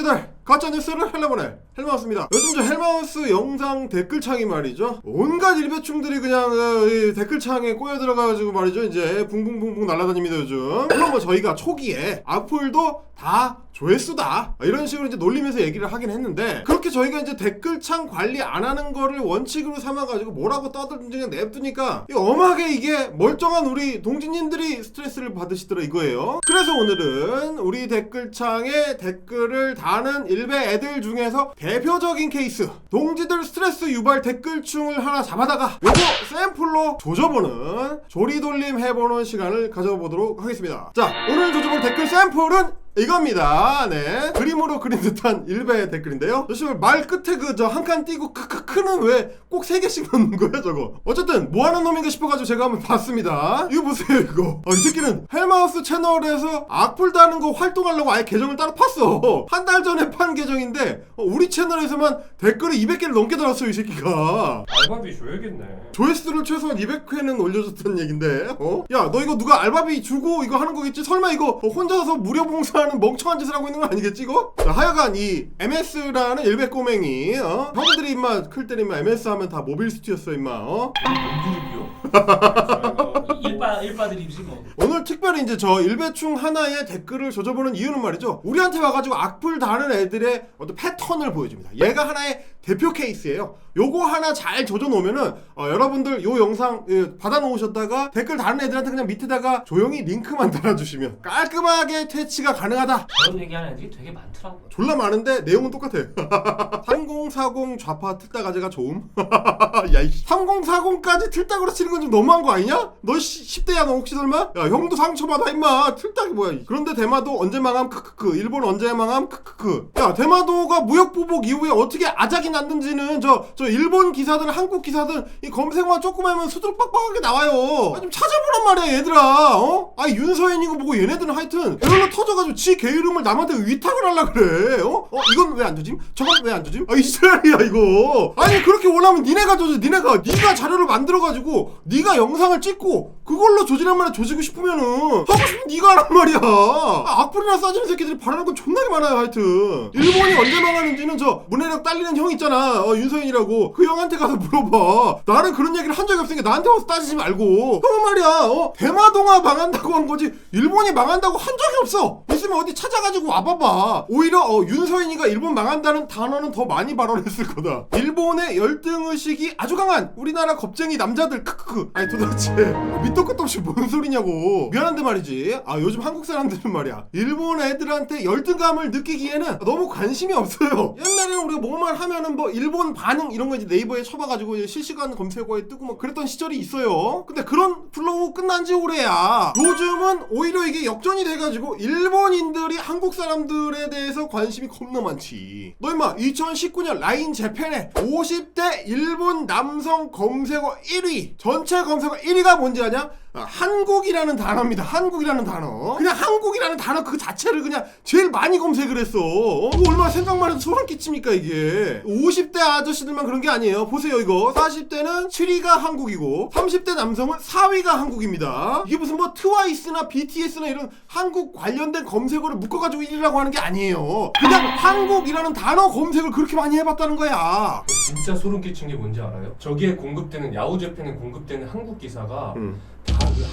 형제들 가짜 뉴스를 헬라보네 헬마우스입니다. 요즘 저 헬마우스 영상 댓글창이 말이죠. 온갖 일배충들이 그냥 어, 이 댓글창에 꼬여 들어가가지고 말이죠. 이제 붕붕붕붕 날아다닙니다 요즘. 물론 뭐 저희가 초기에 악플도 다 조회수다 이런 식으로 이제 놀리면서 얘기를 하긴 했는데 그렇게 저희가 이제 댓글창 관리 안 하는 거를 원칙으로 삼아가지고 뭐라고 떠들든지 그냥 냅두니까 이 엄하게 이게 멀쩡한 우리 동지님들이 스트레스를 받으시더라 이거예요. 그래서 오늘은 우리 댓글창에 댓글을 다는 일베 애들 중에서 대표적인 케이스 동지들 스트레스 유발 댓글충을 하나 잡아다가 요거 샘플로 조져보는 조리돌림 해보는 시간을 가져보도록 하겠습니다. 자 오늘 조져볼 댓글 샘플은 이겁니다. 네. 그림으로 그린 듯한 일베 댓글인데요. 저 씨발 말 끝에 그 저 한 칸 띄고 크크크는 왜 꼭 세 개씩 넣는 거야 저거? 어쨌든 뭐 하는 놈인가 싶어가지고 제가 한번 봤습니다. 이거 보세요 이거. 아, 이 새끼는 헬마우스 채널에서 악플 다는 거 활동하려고 아예 계정을 따로 팠어. 한 달 전에 판 계정인데 어, 우리 채널에서만 댓글이 200개를 넘게 달았어요 이 새끼가. 알바비 줘야겠네. 조회수를 최소한 200회는 올려줬다는 얘긴데 어? 야 너 이거 누가 알바비 주고 이거 하는 거겠지? 설마 이거 어, 혼자서 무료 봉사 하는 멍청한 짓을 하고 있는 건 아니겠지 이거? 자, 하여간 이 MS라는 일베 꼬맹이 어? 형들이 임마 클 때는 임마 MS 하면 다 모빌 스튜였어 임마 어? 뭔 일바 일바들이지 뭐. 오늘 특별히 이제 저 일배충 하나의 댓글을 조져보는 이유는 말이죠. 우리한테 와가지고 악플 다는 애들의 어떤 패턴을 보여줍니다. 얘가 하나의 대표 케이스예요. 요거 하나 잘 조져놓으면은 어, 여러분들 요 영상 예, 받아놓으셨다가 댓글 다는 애들한테 그냥 밑에다가 조용히 링크만 달아주시면 깔끔하게 퇴치가 가능하다. 그런 얘기하는 애들이 되게 많더라고. 졸라 많은데 내용은 똑같아. 3040 좌파 틀다 가제가 좋음. 야이 3040까지 틀딱으로 치는 건 좀 너무한 거 아니냐? 너 시, 10대야 너 혹시 설마? 야 형도 상처받아 임마. 틀딱이 뭐야? 이. 그런데 대마도 언제 망함 크크크. 일본 언제 망함 크크크. 야 대마도가 무역 보복 이후에 어떻게 아작이 났는지는 저 저 일본 기사든 한국 기사든 이 검색만 조금 하면 수두룩 빡빡하게 나와요. 아, 좀 찾아보란 말이야 얘들아. 어? 아 윤서연이고 뭐고 얘네들은 하여튼 별로 터져가지고 지 개 이름을 남한테 위탁을 하려 그래. 어? 어 이건 왜 안 조짐? 저건 왜 안 조짐? 아 이스라엘이야 이거. 아니 그렇게 원하면 니네가 조져. 니네가 네가 자료를 만들어가지고 네가 영상을 찍고 그걸 로 조지란 말이야 조지고 싶으면은 하고 싶으면 네가 하란 말이야. 아, 악플이나 싸지는 새끼들이 바라는 건 존나게 많아요 하여튼. 일본이 언제 망하는지는 저 문해력 딸리는 형 있잖아. 어, 윤서연이라고 그 형한테 가서 물어봐. 나는 그런 얘기를 한 적이 없으니까 나한테 와서 따지지 말고. 형은 말이야. 어? 대마동아 망한다고 한 거지. 일본이 망한다고 한 적이 없어. 있으면 어디 찾아가지고 와봐봐. 오히려 어, 윤서인이가 일본 망한다는 단어는 더 많이 발언했을 거다. 일본의 열등 의식이 아주 강한 우리나라 겁쟁이 남자들 크크크. 아니 도대체 밑도 끝도 없이 뭔 소리냐고. 미안한데 말이지. 아 요즘 한국 사람들은 말이야. 일본 애들한테 열등감을 느끼기에는 너무 관심이 없어요. 옛날에는 우리가 뭐만 하면은 뭐 일본 반응 이런 거 이제 네이버에 쳐봐가지고 이제 실시간 검색어에 뜨고 막 그랬던 시절이 있어요. 근데 그런 플로우 끝난 지 오래야. 요즘은 오히려 이게 역전이 돼가지고 일본인들이 한국 사람들에 대해서 관심이 겁나 많지. 너 임마 2019년 라인 재팬에 50대 일본 남성 검색어 1위 전체 검색어 1위가 뭔지 아냐? 아, 한국이라는 단어입니다. 한국이라는 단어. 그냥 한국이라는 단어 그 자체를 그냥 제일 많이 검색을 했어. 어? 이거 얼마나 생각만 해도 소름 끼칩니까 이게. 50대 아저씨들만 그런 게 아니에요. 보세요 이거. 40대는 7위가 한국이고 30대 남성은 4위가 한국입니다. 이게 무슨 뭐 트와이스나 BTS나 이런 한국 관련된 검색어를 묶어가지고 1위라고 하는 게 아니에요. 그냥 한국이라는 단어 검색을 그렇게 많이 해봤다는 거야. 진짜 소름 끼친 게 뭔지 알아요? 저기에 공급되는 야후 재팬에 공급되는 한국 기사가 음.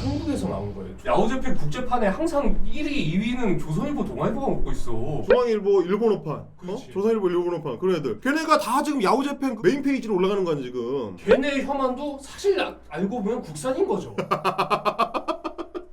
한국에서 나온 거예요. 야후재팬 국제판에 항상 1위, 2위는 조선일보, 동아일보가 먹고 있어. 중앙일보 일본어판, 어? 그렇지. 조선일보 일본어판 그런 애들. 걔네가 다 지금 야후재팬 그 메인 페이지로 올라가는 거 아니 지금. 걔네 혐한도 사실 아- 알고 보면 국산인 거죠.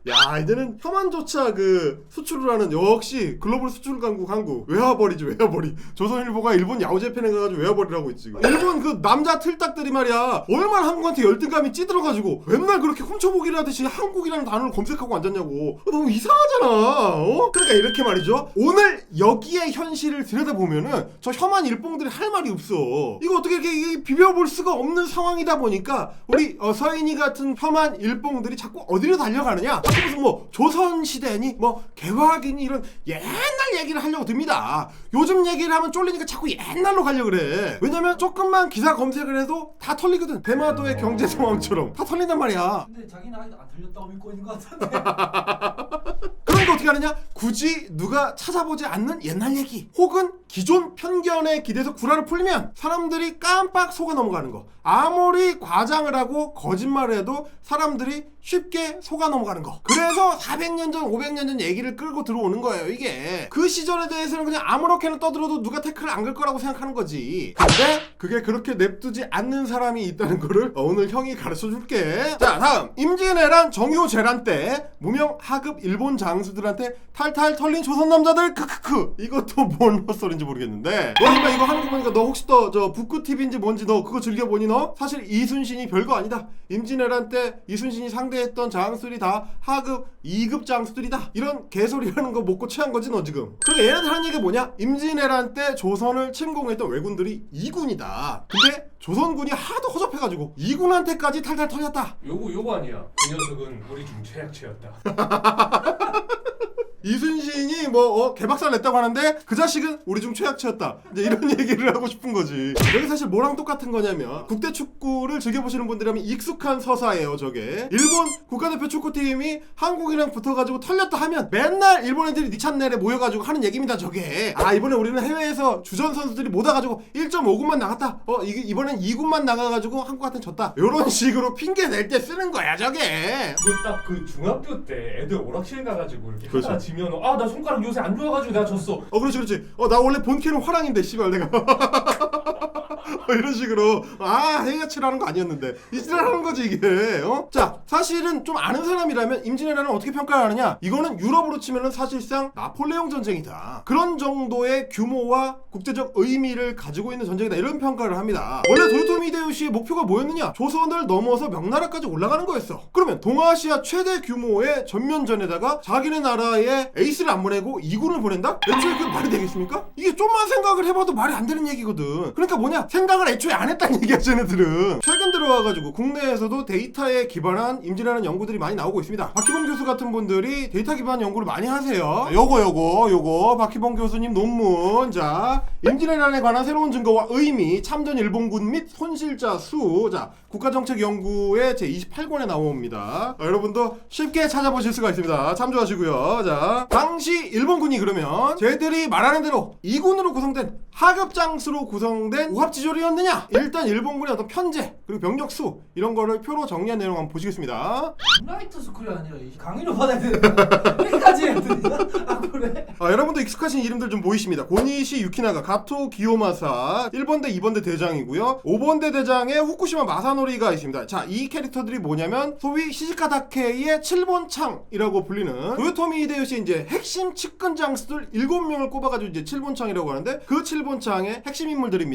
야 이제는 혐한조차 그 수출을 하는 역시 글로벌 수출 강국 한국. 외화벌이지 외화벌이. 조선일보가 일본 야후재팬에 가가지고 외화벌이라고 있지 지금. 일본 그 남자 틀딱들이 말이야. 얼마나 한국한테 열등감이 찌들어가지고 맨날 그렇게 훔쳐보기를 하듯이 한국이라는 단어를 검색하고 앉았냐고. 너무 이상하잖아 어? 그러니까 이렇게 말이죠. 오늘 여기에 현실을 들여다보면은 저 혐한 일봉들이 할 말이 없어. 이거 어떻게 이렇게 비벼볼 수가 없는 상황이다 보니까 우리 어, 서인이 같은 혐한 일봉들이 자꾸 어디로 달려가느냐 자꾸 무슨 뭐 조선시대니 뭐 개화기니 이런 옛날 얘기를 하려고 듭니다. 요즘 얘기를 하면 쫄리니까 자꾸 옛날로 가려고 그래. 왜냐면 조금만 기사 검색을 해도 다 털리거든. 대마도의 경제 상황처럼 다 털린단 말이야. 근데 자기는 아직도 안 틀렸다고 믿고 있는 것 같은데. 그런 거 어떻게 하느냐? 굳이 누가 찾아보지 않는 옛날 얘기 혹은 기존 편견에 기대서 구라를 풀면 사람들이 깜빡 속아 넘어가는 거 아무리 과장을 하고 거짓말을 해도 사람들이 쉽게 속아 넘어가는 거. 그래서 400년 전 500년 전 얘기를 끌고 들어오는 거예요 이게. 그 시절에 대해서는 그냥 아무렇게나 떠들어도 누가 태클을 안 걸 거라고 생각하는 거지. 근데 그게 그렇게 냅두지 않는 사람이 있다는 거를 오늘 형이 가르쳐 줄게. 자 다음. 임진왜란 정유재란 때 무명 하급 일본 장수들한테 탈탈 털린 조선 남자들 크크크. 이것도 뭔 헛소리인지 모르겠는데. 너 임마 이거 하는 거 보니까 너 혹시 또 저 북구 TV인지 뭔지 너 그거 즐겨 보니 너? 사실 이순신이 별거 아니다. 임진왜란 때 이순신이 상대 했던 장수들이 다 하급 2급 장수들이다. 이런 개소리하는 거 먹고 취한 거지 너 지금. 그러니까 얘네들 하는 얘기가 뭐냐? 임진왜란 때 조선을 침공했던 왜군들이 2군이다. 근데 조선군이 하도 허접해가지고 2군한테까지 탈탈 털렸다 요거 요거 아니야. 그 녀석은 우리 중 최약체였다. 이순신이 뭐 어, 개박살 냈다고 하는데 그 자식은 우리 중 최악체였다. 이제 이런 얘기를 하고 싶은 거지. 여기 사실 뭐랑 똑같은 거냐면 국대 축구를 즐겨보시는 분들이라면 익숙한 서사예요. 저게 일본 국가대표 축구팀이 한국이랑 붙어가지고 털렸다 하면 맨날 일본 애들이 니찬넬에 모여가지고 하는 얘기입니다. 저게 아 이번에 우리는 해외에서 주전 선수들이 못 와가지고 1.5군만 나갔다. 어 이게 이번엔 2군만 나가가지고 한국한테 졌다. 이런 식으로 핑계 낼 때 쓰는 거야 저게. 그딱그 중학교 때 애들 오락실 가가지고 이렇게 그렇죠. 하다가 지면 아 나 손가락 요새 안 좋아가지고 내가 졌어. 어 그렇지 그렇지 어 나 원래 본캐는 화랑인데 씨발 내가 어, 이런 식으로. 아 헤이아치라는 거 아니었는데. 이지랄하는 거지 이게. 어? 자 사실은 좀 아는 사람이라면 임진왜란을 어떻게 평가를 하느냐? 이거는 유럽으로 치면은 사실상 나폴레옹 전쟁이다. 그런 정도의 규모와 국제적 의미를 가지고 있는 전쟁이다. 이런 평가를 합니다. 원래 도요토미 히데요시의 목표가 뭐였느냐? 조선을 넘어서 명나라까지 올라가는 거였어. 그러면 동아시아 최대 규모의 전면전에다가 자기네 나라에 에이스를 안 보내고 이군을 보낸다? 애초에 그 말이 되겠습니까? 이게 좀만 생각을 해봐도 말이 안 되는 얘기거든 그러니까 뭐냐? 생각을 애초에 안 했다는 얘기야 쟤네들은. 최근 들어와가지고 국내에서도 데이터에 기반한 임진왜란 연구들이 많이 나오고 있습니다. 박희봉 교수 같은 분들이 데이터 기반 연구를 많이 하세요. 요거 요거 요거. 박희봉 교수님 논문. 자 임진왜란에 관한 새로운 증거와 의미 참전 일본군 및 손실자 수자 국가정책연구의 제 28권에 나옵니다. 아, 여러분도 쉽게 찾아보실 수가 있습니다. 참조하시고요. 자 당시 일본군이 그러면 쟤들이 말하는 대로 2군으로 구성된 하급 장수로 구성 된 우합지졸이었느냐 일단 일본군의 어떤 편제 그리고 병력 수 이런 거를 표로 정리한 내용 한번 보시겠습니다 라이트 스쿨이 아니라 이 강의를 받아야 되는 여기까지 해드리나? 아 그래? 아, 여러분도 익숙하신 이름들 좀 보이십니다. 고니시 유키나가, 가토 기요마사, 1번대, 2번대 대장이고요. 5번대 대장에 후쿠시마 마사노리가 있습니다. 자, 이 캐릭터들이 뭐냐면 소위 시즈카 다케이의 7번 창이라고 불리는 도요토미 히데요시 이제 핵심 측근 장수들 7명을 꼽아가지고 이제 7번 창이라고 하는데 그 7번 창의 핵심 인물들입니다.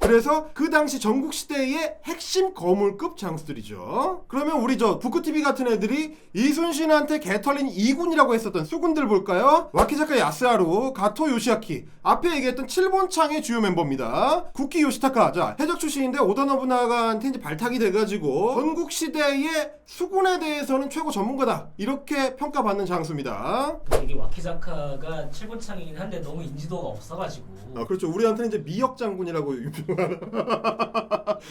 그래서 그 당시 전국 시대의 핵심 거물급 장수들이죠. 그러면 우리 저 부쿠티비 같은 애들이 이순신한테 개털린 2군이라고 했었던 수군들 볼까요? 와키자카 야스하루, 가토 요시아키, 앞에 얘기했던 7번 창의 주요 멤버입니다. 국기 요시타카, 자 해적 출신인데 오다 노부나가한테 이제 발탁이 돼가지고 전국 시대의 수군에 대해서는 최고 전문가다 이렇게 평가받는 장수입니다. 이게 와키자카가 7번 창이긴 한데 너무 인지도가 없어가지고 아 그렇죠. 우리한테는 이제 미역 장군이라 고 유명한.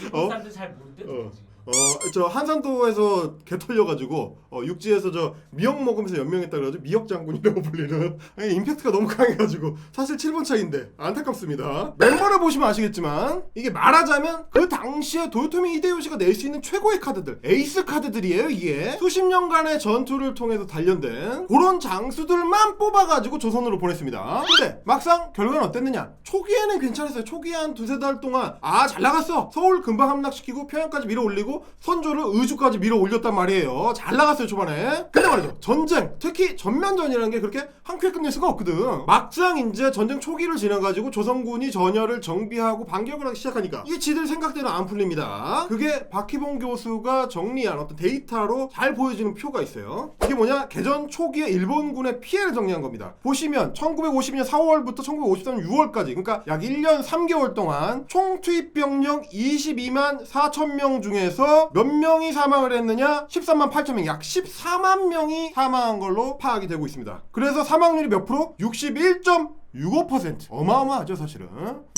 일본 사람들 잘 모르는데 어. 누군지. 어, 저 한산도에서 개 털려가지고 어, 육지에서 저 미역 먹으면서 연명했다 그래가지고 미역 장군이라고 불리는 아니, 임팩트가 너무 강해가지고 사실 7번 차인데 안타깝습니다. 멤버를 보시면 아시겠지만 이게 말하자면 그 당시에 도요토미 히데요시가 낼 수 있는 최고의 카드들 에이스 카드들이에요 이게 수십 년간의 전투를 통해서 단련된 그런 장수들만 뽑아가지고 조선으로 보냈습니다. 근데 막상 결과는 어땠느냐? 초기에는 괜찮았어요. 초기에 한 두세 달 동안 아 잘 나갔어. 서울 금방 함락시키고 평양까지 밀어 올리고 선조를 의주까지 밀어 올렸단 말이에요. 잘 나갔어요 초반에. 근데 말이죠 전쟁 특히 전면전이라는 게 그렇게 한 큐에 끝낼 수가 없거든. 막상 이제 전쟁 초기를 지나가지고 조선군이 전열을 정비하고 반격을 하기 시작하니까 이게 지들 생각대로 안 풀립니다. 그게 박희봉 교수가 정리한 어떤 데이터로 잘 보여지는 표가 있어요. 이게 뭐냐? 개전 초기에 일본군의 피해를 정리한 겁니다. 보시면 1950년 4월부터 1953년 6월까지 그러니까 약 1년 3개월 동안 총 투입 병력 22만 4천 명 중에서 그래서 몇 명이 사망을 했느냐? 13만 8천 명, 약 14만 명이 사망한 걸로 파악이 되고 있습니다. 그래서 사망률이 몇 프로? 61.65% 어마어마하죠 사실은.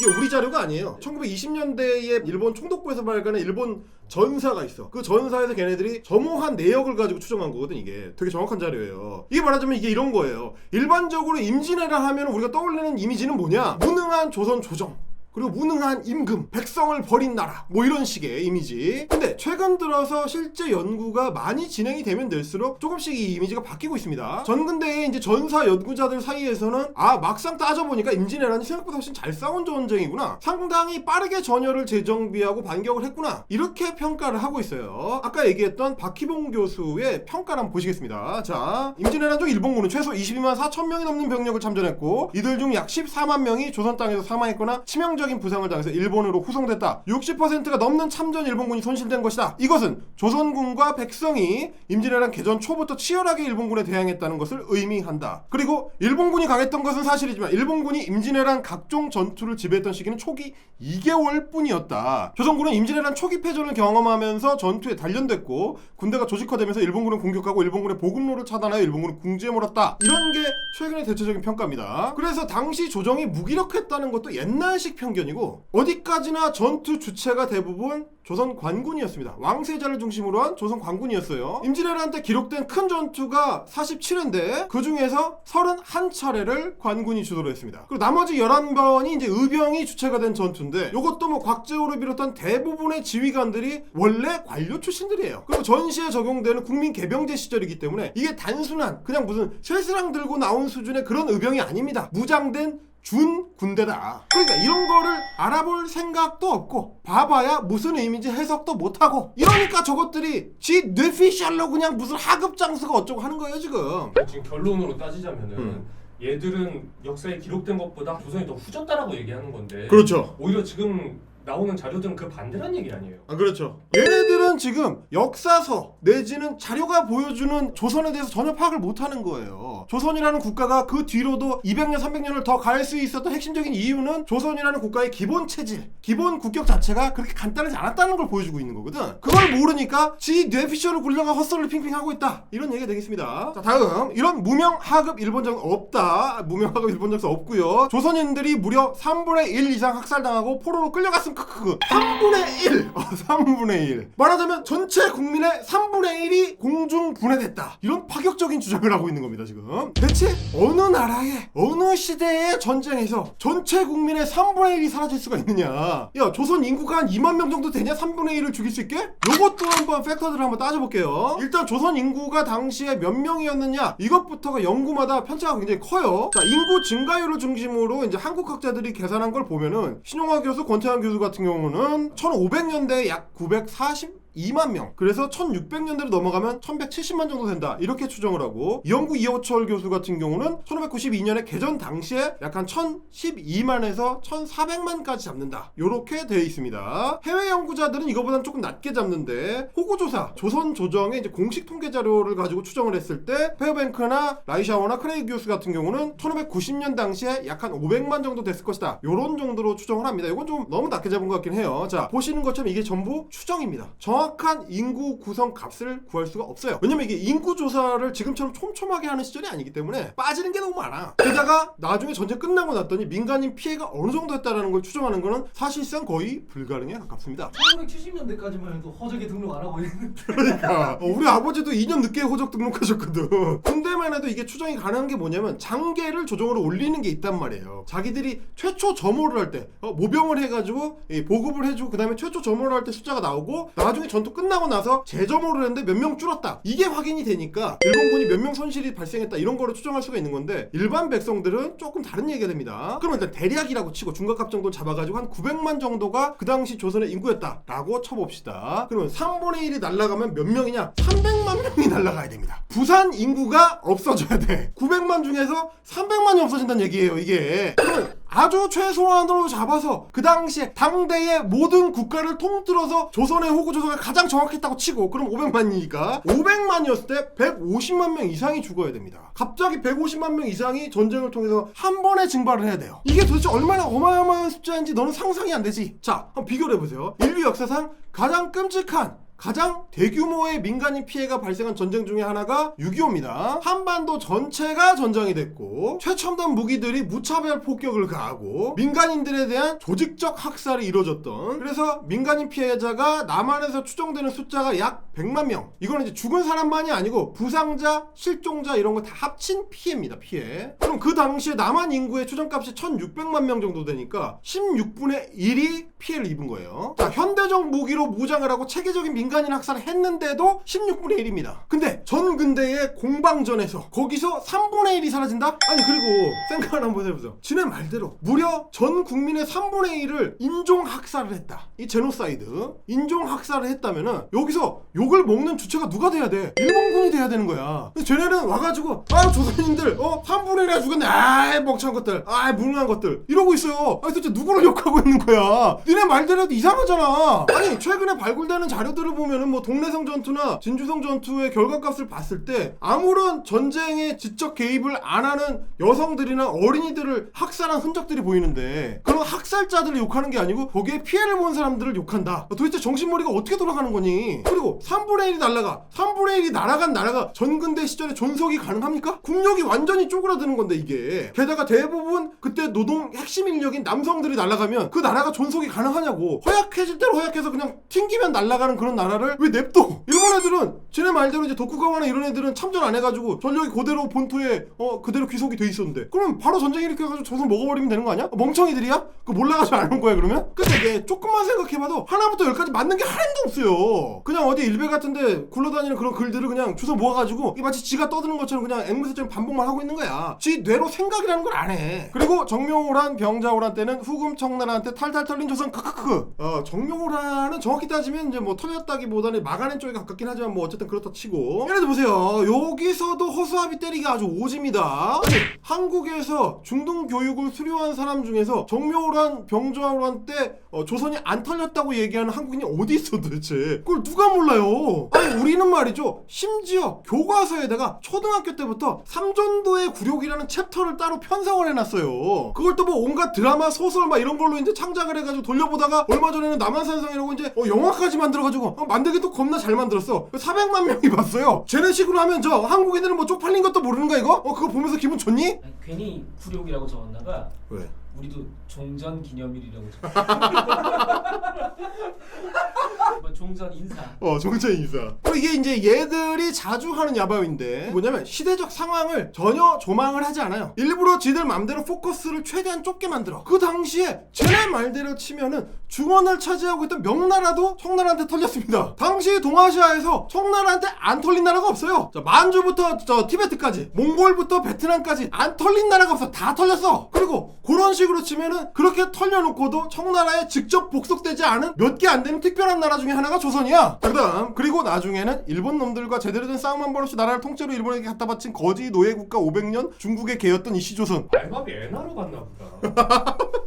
이게 우리 자료가 아니에요. 1920년대에 일본 총독부에서 발간한 일본 전사가 있어. 그 전사에서 걔네들이 점호한 내역을 가지고 추정한 거거든 이게. 되게 정확한 자료예요. 이게 말하자면 이게 이런 거예요. 일반적으로 임진왜란 하면 우리가 떠올리는 이미지는 뭐냐? 무능한 조선 조정 그리고 무능한 임금, 백성을 버린 나라 뭐 이런 식의 이미지. 근데 최근 들어서 실제 연구가 많이 진행이 되면 될수록 조금씩 이 이미지가 바뀌고 있습니다. 전근대의 이제 전사 연구자들 사이에서는 아 막상 따져보니까 임진왜란이 생각보다 훨씬 잘 싸운 전쟁이구나. 상당히 빠르게 전열을 재정비하고 반격을 했구나. 이렇게 평가를 하고 있어요. 아까 얘기했던 박희봉 교수의 평가를 한번 보시겠습니다. 자 임진왜란 중 일본군은 최소 22만 4천 명이 넘는 병력을 참전했고 이들 중 약 14만 명이 조선 땅에서 사망했거나 치명적 인 부상을 당해서 일본으로 후송됐다. 60%가 넘는 참전 일본군이 손실된 것이다. 이것은 조선군과 백성이 임진왜란 개전 초부터 치열하게 일본군에 대항했다는 것을 의미한다. 그리고 일본군이 강했던 것은 사실이지만 일본군이 임진왜란 각종 전투를 지배했던 시기는 초기 2개월 뿐이었다. 조선군은 임진왜란 초기 패전을 경험하면서 전투에 단련됐고 군대가 조직화되면서 일본군을 공격하고 일본군의 보급로를 차단하여 일본군을 궁지에 몰았다. 이런 게 최근의 대체적인 평가입니다. 그래서 당시 조정이 무기력했다는 것도 옛날식 편견이고 어디까지나 전투 주체가 대부분 조선 관군이었습니다. 왕세자를 중심으로 한 조선 관군이었어요. 임진왜란 때 기록된 큰 전투가 47회인데 그 중에서 31차례를 관군이 주도를 했습니다. 그리고 나머지 11번이 이제 의병이 주체가 된 전투인데 이것도 뭐 곽재호를 비롯한 대부분의 지휘관들이 원래 관료 출신들이에요. 그리고 전시에 적용되는 국민 개병제 시절이기 때문에 이게 단순한 그냥 무슨 쇠스랑 들고 나온 수준의 그런 의병이 아닙니다. 무장된 준 군대다. 그러니까 이런 거를 알아볼 생각도 없고 봐봐야 무슨 의미인지 해석도 못하고 이러니까 저것들이 지 뇌피셜로 그냥 무슨 하급 장수가 어쩌고 하는 거예요 지금. 지금 결론으로 따지자면은 음. 얘들은 역사에 기록된 것보다 조선이 더 후졌다라고 얘기하는 건데 그렇죠. 오히려 지금 나오는 자료들은 그 반대란 얘기 아니에요. 아 그렇죠. 얘네들은 지금 역사서 내지는 자료가 보여주는 조선에 대해서 전혀 파악을 못하는 거예요. 조선이라는 국가가 그 뒤로도 200년, 300년을 더 갈 수 있었던 핵심적인 이유는 조선이라는 국가의 기본 체질, 기본 국격 자체가 그렇게 간단하지 않았다는 걸 보여주고 있는 거거든. 그걸 모르니까 지 뇌피셜을 굴려가 헛소리를 핑핑 하고 있다. 이런 얘기가 되겠습니다. 자 다음 이런 무명 하급 일본정 없다. 무명 하급 일본정서 없고요. 조선인들이 무려 3분의 1 이상 학살당하고 포로로 끌려갔음 크크크 3분의 1 어, 3분의 1 말하자면 전체 국민의 3분의 1이 공중 분해됐다. 이런 파격적인 주장을 하고 있는 겁니다 지금. 대체 어느 나라의 어느 시대의 전쟁에서 전체 국민의 3분의 1이 사라질 수가 있느냐? 야 조선 인구가 한 2만 명 정도 되냐? 3분의 1을 죽일 수 있게? 요것도 한번 팩터들을 한번 따져볼게요. 일단 조선 인구가 당시에 몇 명이었느냐? 이것부터가 연구마다 편차가 굉장히 커요. 자 인구 증가율을 중심으로 이제 한국 학자들이 계산한 걸 보면은 신용화 교수 권태환 교수 같은 경우는 1500년대 약 940 2만 명. 그래서 1600년대로 넘어가면 1170만 정도 된다. 이렇게 추정을 하고 이영구 이호철 교수 같은 경우는 1592년에 개전 당시에 약한 1012만에서 1400만까지 잡는다. 이렇게 되어 있습니다. 해외 연구자들은 이거보다는 조금 낮게 잡는데 호구조사, 조선 조정의 이제 공식 통계 자료를 가지고 추정을 했을 때 페어뱅크나 라이샤오나 크레이 교수 같은 경우는 1590년 당시에 약한 500만 정도 됐을 것이다. 이런 정도로 추정을 합니다. 이건 좀 너무 낮게 잡은 것 같긴 해요. 자, 보시는 것처럼 이게 전부 추정입니다. 정확 한 인구 구성 값을 구할 수가 없어요. 왜냐면 이게 인구 조사를 지금처럼 촘촘하게 하는 시절이 아니기 때문에 빠지는 게 너무 많아. 게다가 나중에 전쟁 끝나고 났더니 민간인 피해가 어느 정도 했다라는 걸 추정하는 거는 사실상 거의 불가능에 가깝습니다. 1970년대까지만 해도 허적에 등록 안 하고 있는데 그러니까 어, 우리 아버지도 2년 늦게 호적 등록하셨거든. 군대만 해도 이게 추정이 가능한 게 뭐냐면 장계를 조정으로 올리는 게 있단 말이에요. 자기들이 최초 점호를 할때 어, 모병을 해가지고 이 보급을 해주고 그 다음에 최초 점호를 할 때 숫자가 나오고 나중에 전투 끝나고 나서 재점호를 했는데 몇 명 줄었다. 이게 확인이 되니까 일본군이 몇 명 손실이 발생했다 이런 거를 추정할 수가 있는 건데 일반 백성들은 조금 다른 얘기가 됩니다. 그러면 일단 대략이라고 치고 중각값 정도 잡아가지고 한 900만 정도가 그 당시 조선의 인구였다라고 쳐봅시다. 그러면 3분의 1이 날아가면 몇 명이냐? 300만 명이 날아가야 됩니다. 부산 인구가 없어져야 돼. 900만 중에서 300만이 없어진다는 얘기예요, 이게. 그러면 아주 최소한으로 잡아서 그 당시에 당대의 모든 국가를 통틀어서 조선의 호구 조사가 가장 정확했다고 치고 그럼 500만이니까 500만이었을 때 150만 명 이상이 죽어야 됩니다. 갑자기 150만 명 이상이 전쟁을 통해서 한 번에 증발을 해야 돼요. 이게 도대체 얼마나 어마어마한 숫자인지 너는 상상이 안 되지. 자, 한번 비교를 해보세요. 인류 역사상 가장 끔찍한 가장 대규모의 민간인 피해가 발생한 전쟁 중에 하나가 6.25입니다. 한반도 전체가 전장이 됐고 최첨단 무기들이 무차별 폭격을 가하고 민간인들에 대한 조직적 학살이 이루어졌던 그래서 민간인 피해자가 남한에서 추정되는 숫자가 약 100만 명. 이거는 이제 죽은 사람만이 아니고 부상자, 실종자 이런 거 다 합친 피해입니다. 피해. 그럼 그 당시에 남한 인구의 추정값이 1,600만 명 정도 되니까 16분의 1이 피해를 입은 거예요. 자, 현대적 무기로 무장을 하고 체계적인 민간 인 학살을 했는데도 16분의 1입니다. 근데 전 근대의 공방전에서 거기서 3분의 1이 사라진다? 아니 그리고 생각을 한번 해보세요. 지네 말대로 무려 전 국민의 3분의 1을 인종 학살을 했다. 이 제노사이드 인종 학살을 했다면은 여기서 욕을 먹는 주체가 누가 돼야 돼? 일본군이 돼야 되는 거야. 근데 쟤네는 와가지고 아 조선인들 어 3분의 1에 죽었네. 아이 멍청한 것들. 아이 무능한 것들. 이러고 있어요. 아니 도대체 누구를 욕하고 있는 거야? 니네 말대로도 이상하잖아. 아니 최근에 발굴되는 자료들을 보면은 뭐 동래성 전투나 진주성 전투의 결과값을 봤을 때 아무런 전쟁에 지적 개입을 안 하는 여성들이나 어린이들을 학살한 흔적들이 보이는데 그런 학살자들을 욕하는 게 아니고 거기에 피해를 본 사람들을 욕한다. 도대체 정신머리가 어떻게 돌아가는 거니? 그리고 3분의 1이 날라가 3분의 1이 날아간 나라가 전근대 시절에 존속이 가능합니까? 국력이 완전히 쪼그라드는 건데 이게 게다가 대부분 그때 노동 핵심 인력인 남성들이 날아가면 그 나라가 존속이 가능하냐고 허약해질 대로 허약해서 그냥 튕기면 날아가는 그런 나라 를 왜 냅둬? 일본 애들은 쟤네 말대로 이제 도쿠가와나 이런 애들은 참전 안 해가지고 전력이 그대로 본토에 어 그대로 귀속이 돼 있었는데 그럼 바로 전쟁 일으켜가지고 조선 먹어버리면 되는 거 아니야? 멍청이들이야? 그 몰라가지고 안 온 거야 그러면? 근데 이게 조금만 생각해봐도 하나부터 열까지 맞는 게 하나도 없어요 그냥 어디 일베 같은데 굴러다니는 그런 글들을 그냥 주워 모아가지고 마치 지가 떠드는 것처럼 그냥 앵무새처럼 반복만 하고 있는 거야 지 뇌로 생각이라는 걸 안 해 그리고 정명호란 병자호란 때는 후금 청나라한테 탈탈 털린 조선 크크크 어 정명호란은 정확히 따지면 이제 뭐 털렸다 기보다는 막아낸 쪽에 가깝긴 하지만 뭐 어쨌든 그렇다 치고. 들어 보세요. 여기서도 허수아비 때리기가 아주 오집니다. 한국에서 중등 교육을 수료한 사람 중에서 정명호란 병자호란 때 어, 조선이 안 털렸다고 얘기하는 한국인이 어디 있어 도대체? 그걸 누가 몰라요? 아니 우리는 말이죠. 심지어 교과서에다가 초등학교 때부터 삼전도의 굴욕이라는 챕터를 따로 편성을 해놨어요. 그걸 또 뭐 온갖 드라마 소설 막 이런 걸로 이제 창작을 해가지고 돌려보다가 얼마 전에는 남한산성이라고 이제 어, 영화까지 만들어가지고 어, 만들기도 겁나 잘 만들었어 400만 명이 봤어요 쟤네 식으로 하면 저 한국인들은 뭐 쪽팔린 것도 모르는 거야 이거? 어 그거 보면서 기분 좋니? 아니, 괜히 굴욕이라고 적었나봐. 왜? 우리도 종전 기념일이라고. 뭐 종전 인사. 어, 정체 인사. 그리고 이게 이제 얘들이 자주 하는 야바위인데 뭐냐면 시대적 상황을 전혀 조망을 하지 않아요. 일부러 지들 맘대로 포커스를 최대한 좁게 만들어. 그 당시에 쟤네 말대로 치면은 중원을 차지하고 있던 명나라도 청나라한테 털렸습니다. 당시 동아시아에서 청나라한테 안 털린 나라가 없어요. 자, 만주부터 저 티베트까지, 몽골부터 베트남까지 안 털린 나라가 없어. 다 털렸어. 그리고 그런 식으로 치면은 그렇게 털려놓고도 청나라에 직접 복속되지 않은 몇 개 안 되는 특별한 나라 중에 하나가 조선이야. 그다음 그리고 나중에는 일본 놈들과 제대로 된 싸움 한 번 없이 나라를 통째로 일본에게 갖다 바친 거지 노예 국가 500년 중국의 개였던 이시조선. 알밥이 애나로 갔나 보다.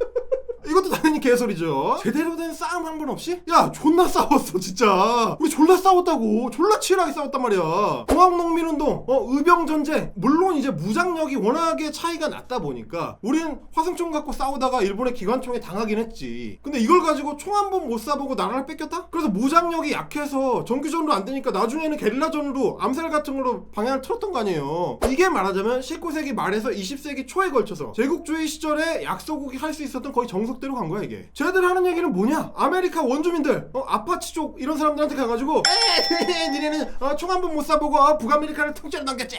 개소리죠. 제대로 된 싸움 한 번 없이? 야, 존나 싸웠어, 진짜. 우리 졸라 싸웠다고. 졸라 치열하게 싸웠단 말이야. 공학농민운동, 어, 의병전쟁. 물론 이제 무장력이 워낙에 차이가 났다 보니까 우린 화승총 갖고 싸우다가 일본의 기관총에 당하긴 했지. 근데 이걸 가지고 총 한 번 못 쏴보고 나라를 뺏겼다? 그래서 무장력이 약해서 정규전으로 안 되니까 나중에는 게릴라전으로 암살 같은 걸로 방향을 틀었던 거 아니에요. 이게 말하자면 19세기 말에서 20세기 초에 걸쳐서 제국주의 시절에 약소국이 할 수 있었던 거의 정석대로 간 거야 이게. 쟤들 하는 얘기는 뭐냐? 아메리카 원주민들, 어, 아파치족 이런 사람들한테 가가지고 에 니네는 어, 총한 번 못 쏴보고 어, 북아메리카를 통째로 넘겼지.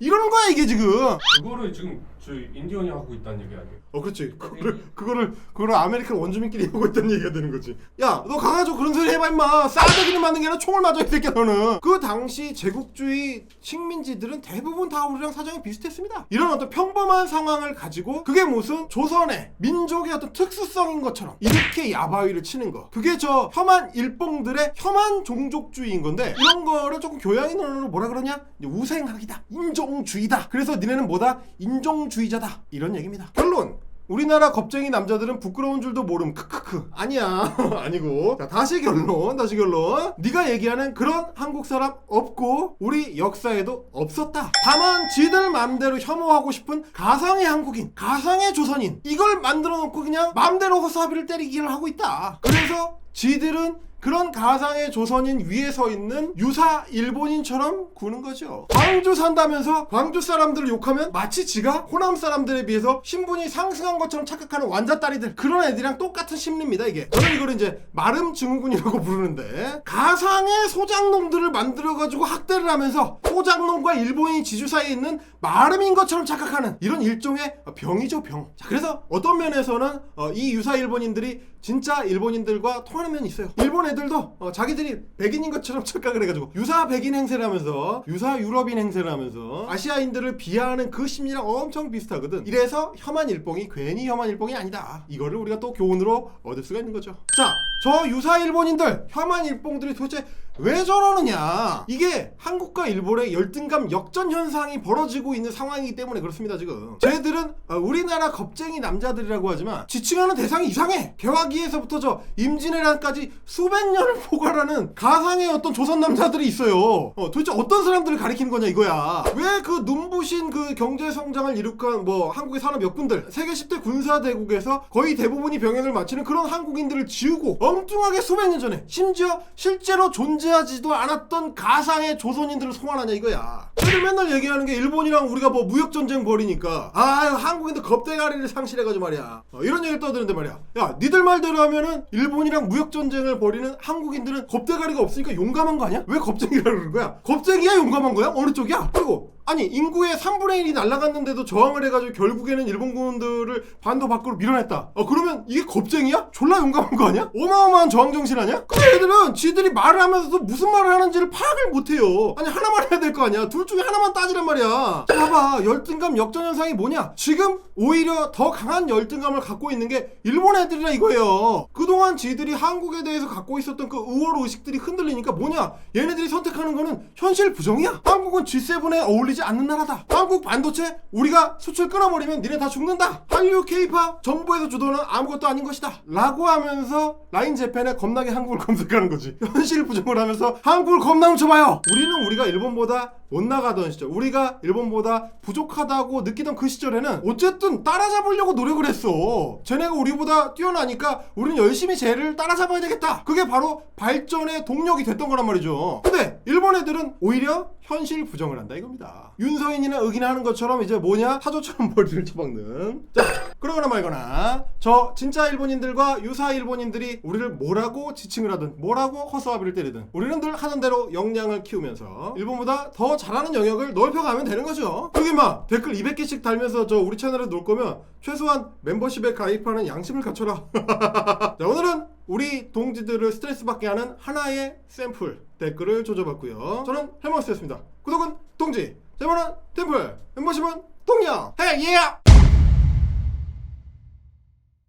이러는 거야 이게 지금. 그거를 지금 저희 인디언이 하고 있다는 얘기 아니에요? 어 그렇지 그거를 그거를 그거를 아메리칸 원주민끼리 하고 있다는 얘기가 되는 거지. 야 너 가가지고 그런 소리 해봐 임마. 싸대기를 맞는 게 아니라 총을 맞아 이 새끼야 너는. 그 당시 제국주의 식민지들은 대부분 다 우리랑 사정이 비슷했습니다. 이런 어떤 평범한 상황을 가지고 그게 무슨 조선의 민족의 어떤 특수성인 것처럼 이렇게 야바위를 치는 거. 그게 저 혐한 일봉들의 혐한 종족주의인 건데 이런 거를 조금 교양인 언어로 뭐라 그러냐? 우생학이다. 인종주의다. 그래서 니네는 뭐다? 인종 주의자다. 이런 얘기입니다. 결론. 우리나라 겁쟁이 남자들은 부끄러운 줄도 모름. 크크크. 아니야. 아니고. 자 다시 결론. 다시 결론. 네가 얘기하는 그런 한국 사람 없고 우리 역사에도 없었다. 다만 지들 맘대로 혐오하고 싶은 가상의 한국인 가상의 조선인. 이걸 만들어 놓고 그냥 맘대로 허수아비를 때리기를 하고 있다. 그래서 지들은 그런 가상의 조선인 위에 서 있는 유사 일본인처럼 구는 거죠. 광주 산다면서 광주 사람들을 욕하면 마치 지가 호남 사람들에 비해서 신분이 상승한 것처럼 착각하는 완자딸이들 그런 애들이랑 똑같은 심리입니다 이게. 저는 이걸 이제 마름 증후군이라고 부르는데 가상의 소장농들을 만들어가지고 학대를 하면서 소장농과 일본인 지주 사이에 있는 마름인 것처럼 착각하는 이런 일종의 병이죠 병. 자 그래서 어떤 면에서는 어, 이 유사 일본인들이 진짜 일본인들과 통하는 면이 있어요. 일본 애들도 어, 자기들이 백인인 것처럼 착각을 해가지고 유사 백인 행세를 하면서 유사 유럽인 행세를 하면서 아시아인들을 비하하는 그 심리랑 엄청 비슷하거든. 이래서 혐한 일봉이 괜히 혐한 일봉이 아니다. 이거를 우리가 또 교훈으로 얻을 수가 있는 거죠. 자, 저 유사 일본인들 혐한 일봉들이 도대체 왜 저러느냐? 이게 한국과 일본의 열등감 역전 현상이 벌어지고 있는 상황이기 때문에 그렇습니다 지금. 쟤들은 어, 우리나라 겁쟁이 남자들이라고 하지만 지칭하는 대상이 이상해. 개화기에서부터 저 임진왜란까지 수백 년을 포괄하는 가상의 어떤 조선 남자들이 있어요. 어, 도대체 어떤 사람들을 가리키는 거냐 이거야. 왜 그 눈부신 그 경제 성장을 이룩한 뭐 한국의 산업 역군들 세계 10대 군사 대국에서 거의 대부분이 병행을 마치는 그런 한국인들을 지우고 엉뚱하게 수백 년 전에 심지어 실제로 존재 하지도 않았던 가상의 조선인들을 송환하냐 이거야. 쟤들 맨날 얘기하는 게 일본이랑 우리가 뭐 무역 전쟁 벌이니까 아 한국인들 겁대가리를 상실해가지고 말이야. 어, 이런 얘기를 떠드는데 말이야. 야 니들 말대로 하면은 일본이랑 무역 전쟁을 벌이는 한국인들은 겁대가리가 없으니까 용감한 거 아니야? 왜 겁쟁이라 그러는 거야? 겁쟁이야 용감한 거야? 어느 쪽이야? 그리고 아니 인구의 3분의 1이 날아갔는데도 저항을 해가지고 결국에는 일본군들을 반도 밖으로 밀어냈다. 어 그러면 이게 겁쟁이야? 졸라 용감한 거 아니야? 어마어마한 저항 정신 아니야? 근데 애들은 지들이 말을 하면서도 무슨 말을 하는지를 파악을 못해요. 아니 하나만 해야 될 거 아니야? 둘 중에 하나만 따지란 말이야. 자, 봐봐 열등감 역전 현상이 뭐냐? 지금 오히려 더 강한 열등감을 갖고 있는 게 일본 애들이라 이거예요. 그동안 지들이 한국에 대해서 갖고 있었던 그 의월 의식들이 흔들리니까 뭐냐? 얘네들이 선택하는 거는 현실 부정이야. 한국은 G7에 어울리 지 않는 나라다. 한국 반도체 우리가 수출 끊어버리면 니네 다 죽는다. 한류 케이팝 정부에서 주도는 아무것도 아닌 것이다. 라고 하면서 라인 재팬에 겁나게 한국을 검색하는 거지. 현실 부정을 하면서 한국을 겁나 훔쳐봐요. 우리는 우리가 일본보다 못 나가던 시절, 우리가 일본보다 부족하다고 느끼던 그 시절에는 어쨌든 따라잡으려고 노력을 했어. 쟤네가 우리보다 뛰어나니까 우리는 열심히 쟤를 따라잡아야 되겠다. 그게 바로 발전의 동력이 됐던 거란 말이죠. 근데 일본 애들은 오히려 현실 부정을 한다 이겁니다. 윤서인이나 의기나 하는 것처럼 이제 뭐냐 사조처럼 머리를 쳐박는. 자, 그러거나 말거나 저 진짜 일본인들과 유사 일본인들이 우리를 뭐라고 지칭을 하든 뭐라고 허수아비를 때리든 우리는 늘 하던 대로 역량을 키우면서 일본보다 더 잘하는 영역을 넓혀가면 되는 거죠. 여기 막 댓글 200개씩 달면서 저 우리 채널에 놓을 거면 최소한 멤버십에 가입하는 양심을 갖춰라. 자, 오늘은 우리 동지들을 스트레스 받게 하는 하나의 샘플 댓글을 조져봤고요. 저는 헬머스였습니다. 구독은 동지, 제보는 템플, 멤버십은 동력. 헤이 예!